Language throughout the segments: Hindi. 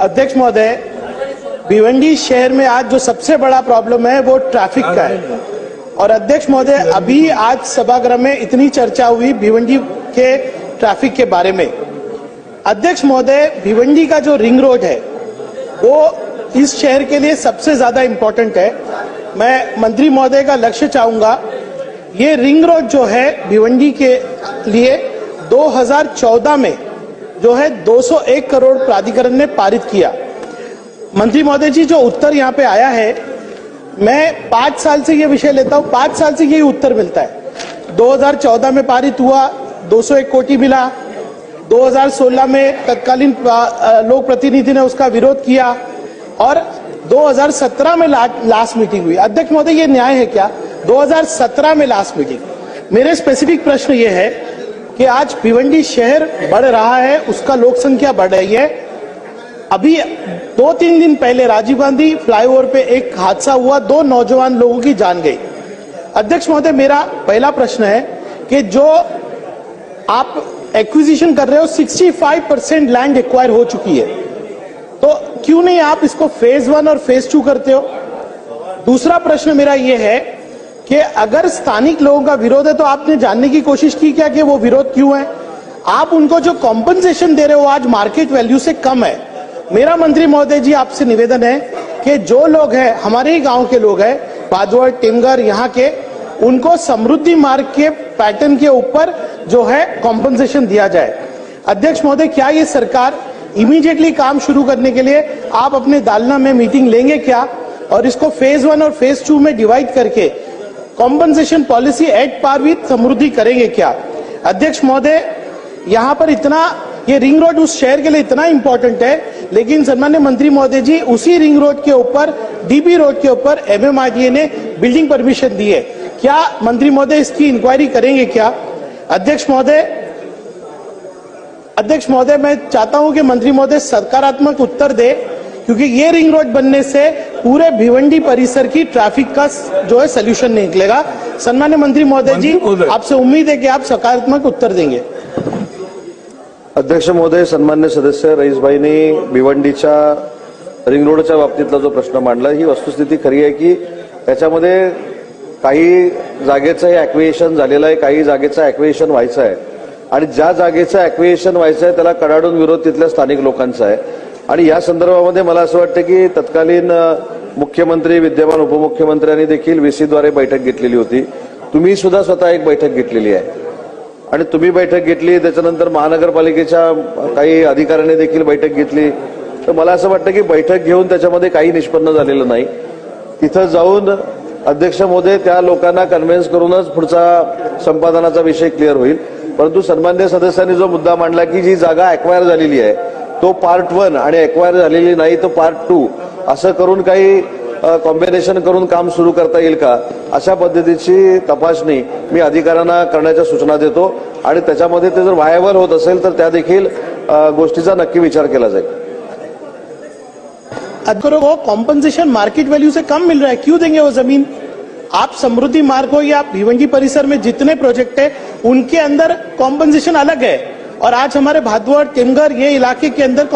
अध्यक्ष महोदय, भिवंडी शहर में आज जो सबसे बड़ा प्रॉब्लम है, वो ट्रैफ़िक का है। और अध्यक्ष महोदय, अभी आज सभागृह में इतनी चर्चा हुई भिवंडी के ट्रैफ़िक के बारे में। अध्यक्ष महोदय, भिवंडी का जो रिंग रोड है, वो इस शहर के लिए सबसे ज़्यादा इंपॉर्टेंट है। मैं मंत्री महोदय का लक्ष्य चाहूँगा, ये रिंग रोड जो है भिवंडी के लिए 2014 में जो है 201 करोड़ प्राधिकरण ने पारित किया। मंत्री महोदय जी जो उत्तर यहाँ पे आया है मैं पाँच साल से ये विषय लेता हूँ पाँच साल से यही उत्तर मिलता है। 2014 में पारित हुआ 201 कोटि मिला। 2016 में तत्कालीन लोक प्रतिनिधि ने उसका विरोध किया। और 2017 में ला, लास्ट मीटिंग हुई। अध्यक्ष महोदय ये न्याय है क्या? 2017 में लास्ट मीटिंग। मेरे स्पेसिफिक प्रश्न ये है कि आज भिवंडी शहर बढ़ रहा है, उसका लोक संख्या बढ़ रही है। अभी दो तीन दिन पहले राजीव गांधी फ्लाईओवर पे एक हादसा हुआ, दो नौजवान लोगों की जान गई। अध्यक्ष महोदय, मेरा पहला प्रश्न है कि जो आप एक्विजिशन कर रहे हो 65 परसेंट लैंड एक्वायर हो चुकी है। तो क्यों नहीं आप इसको फ़ेज़ वन और फ़ेज़ टू करते हो? दूसरा प्रश्न मेरा यह है कि अगर स्थानिक लोगों का विरोध है तो आपने जानने की कोशिश की क्या कि वो विरोध क्यों है? आप उनको जो कॉम्पनसेशन दे रहे हो, आज मार्केट वैल्यू से कम है। मेरा मंत्री महोदय जी आपसे निवेदन है कि जो लोग हैं, हमारे ही गाँव के लोग हैं, बाजवड़, टिंगर, यहाँ के, उनको समृद्धि मार्ग के पैटर्न के ऊपर जो है कॉम्पनसेशन दिया जाए। अध्यक्ष महोदय, क्या ये सरकार इमीडिएटली काम शुरू करने के लिए आप अपने दालना में मीटिंग लेंगे क्या? और इसको फ़ेज़ वन और फ़ेज़ टू में डिवाइड करके compensation policy at par with Samruddhi करेंगे क्या अध्यक्ष महोदय यहाँ पर इतना ये रिंग रोड उस शहर के लिए इतना इंपॉर्टेंट है लेकिन सम्मान्य मंत्री महोदय जी उसी रिंग रोड के ऊपर डीबी रोड के ऊपर एमएमआरडीए ने बिल्डिंग परमिशन दी है क्या मंत्री महोदय इसकी इंक्वायरी करेंगे क्या अध्यक्ष महोदय अध्यक्ष महोदय मैं चाहता हूँ कि मंत्री महोदय सकारात्मक उत्तर दे क्योंकि ये रिंग रोड बनने से पूरे भिवंडी परिसर की ट्रैफिक का जो है सोल्यूशन निकलेगा। सम्मान्य मंत्री महोदय जी। आपसे उम्मीद है कि आप सकारात्मक उत्तर देंगे। अध्यक्ष महोदय सन्मान्य सदस्य रईसभाईंनी भिवंडीच्या रिंग रोडच्या बाबतीतला जो प्रश्न मांडला ही वस्तुस्थिती खरी आहे की त्याच्यामध्ये काही जागेचं हे ऍक्विएशन झालेलं आहे काही जागेचं ऍक्विएशन व्हायचं आहे. आणि ज्या जागेचं ऍक्विएशन व्हायचं आहे त्याला कडाडून विरोध तिथल्या स्थानिक लोकांचा आहे. आणि या संदर्भामध्ये मला असं वाटतं की तत्कालीन मुख्यमंत्री विद्यमान उपमुख्यमंत्र्यांनी देखील व्हीसीद्वारे बैठक घेतलेली होती. तुम्ही सुद्धा स्वतः एक बैठक घेतलेली आहे. आणि तुम्ही बैठक घेतली त्याच्यानंतर महानगरपालिकेच्या काही अधिकाऱ्यांनी देखील बैठक घेतली. तर मला असं वाटतं की बैठक घेऊन त्याच्यामध्ये काही निष्पन्न झालेलं नाही. तिथं जाऊन अध्यक्ष मोदे त्या लोकांना कन्व्हिन्स करूनच पुढचा संपादनाचा विषय क्लिअर होईल. परंतु सन्मान्य सदस्यांनी जो मुद्दा मांडला की जी जागा अक्वायर झालेली आहे तो पार्ट वन आणि एक्वायर झालेली नाही तो पार्ट टू असं करून काही कॉम्बिनेशन करून काम सुरू करता येईल का? अशा पद्धतीची तपासणी मी अधिकाऱ्यांना करण्याच्या सूचना देतो. आणि त्याच्यामध्ये ते जर व्हायबल होत असेल तर त्या देखील गोष्टीचा नक्की विचार केला जाईल. अध्यक्ष को कॉम्पनसेशन मार्केट वैल्यू से कम मिल रहा है। क्यों देंगे वो जमीन? आप समृद्धि मार्ग हो या भिवंगी परिसर में जितने प्रोजेक्ट है उनके अंदर कॉम्पनसेशन अलग है। और आज हमारे भादवड़ टिमगर ये इलाके के अंदर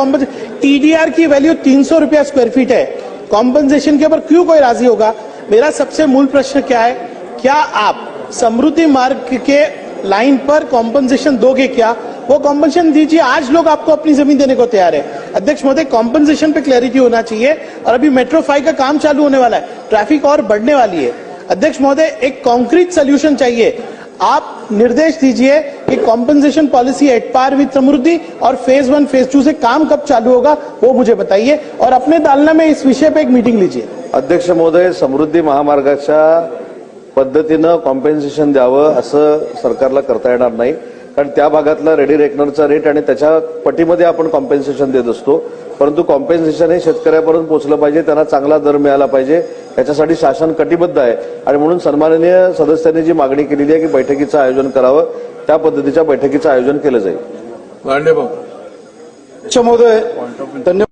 टीडीआर की वैल्यू तीन सौ रुपया स्क्वायर फीट है। कॉम्पनसेशन के ऊपर क्यों कोई राज़ी होगा? मेरा सबसे मूल प्रश्न क्या है? क्या आप समृद्धि मार्ग के लाइन पर कॉम्पनसेशन दोगे क्या? वो कॉम्पनसेशन दीजिए। आज लोग आपको अपनी ज़मीन देने को तैयार है। अध्यक्ष महोदय कॉम्पनसेशन पे क्लैरिटी होना चाहिए और अभी मेट्रो फाइव का काम चालू होने वाला है। ट्रैफ़िक और बढ़ने वाली है। अध्यक्ष महोदय, एक कॉन्क्रीट सोल्यूशन चाहिए। आप निर्देश दीजिए कि compensation policy at par with Samruddhi और फेज वन फेज टू से काम कब चालू होगा वो मुझे बताइए और अपने दालना में इस विषय पे एक मीटिंग लीजिए। अध्यक्ष महोदय समृद्धी महामार्गाच्या पद्धतीनं कॉम्पेन्सेशन द्यावं असं सरकारला करता येणार नाही. कारण त्या भागातला रेडी रेकनरचा रेट आणि त्याच्या पटीमध्ये आपण कॉम्पेन्सेशन देत असतो. परंतु कॉम्पेन्सेशन हे शेतकऱ्यापर्यंत पोहोचलं पाहिजे त्यांना चांगला दर मिळाला पाहिजे. याच्यासाठी शासन कटिबद्ध आहे. आणि म्हणून सन्माननीय सदस्यांनी जी मागणी केलेली आहे की बैठकीचं आयोजन करावं त्या पद्धतीच्या बैठकीचं आयोजन केलं जाईल. महोदय धन्यवाद.